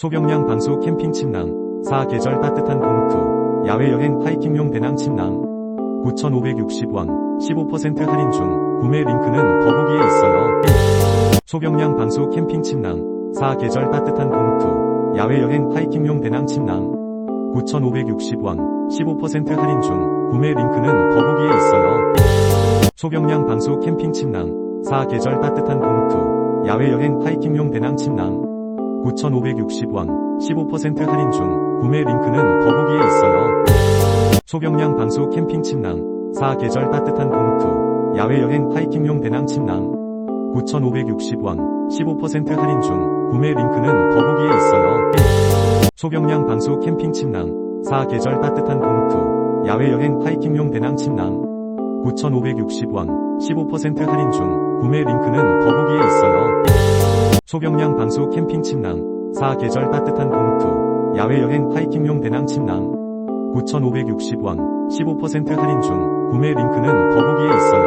소경량 방수 캠핑 침낭, 4계절 따뜻한 봉투, 야외 여행 하이킹용 배낭 침낭, 9,560원, 15% 할인 중, 구매 링크는 더보기에 있어요. 소경량 방수 캠핑 침낭, 4계절 따뜻한 봉투, 야외 여행 하이킹용 배낭 침낭, 9,560원, 15% 할인 중, 구매 링크는 더보기에 있어요. 소경량 방수 캠핑 침낭, 4계절 따뜻한 봉투, 야외 여행 하이킹용 배낭 침낭, 9,560원, 15% 할인 중, 구매 링크는 더보기에 있어요. 소경량 방수 캠핑 침낭, 4계절 따뜻한 봉투, 야외 여행 하이킹용 배낭 침낭, 9,560원, 15% 할인 중, 구매 링크는 더보기에 있어요. 소경량 방수 캠핑 침낭, 4계절 따뜻한 봉투, 야외 여행 하이킹용 배낭 침낭, 9,560원, 15% 할인 중, 구매 링크는 더보기에 있어요. 소경량 방수 캠핑 침낭, 4계절 따뜻한 봉투, 야외 여행 하이킹용 배낭 침낭, 9,560원, 15% 할인 중, 구매 링크는 더보기에 있어요.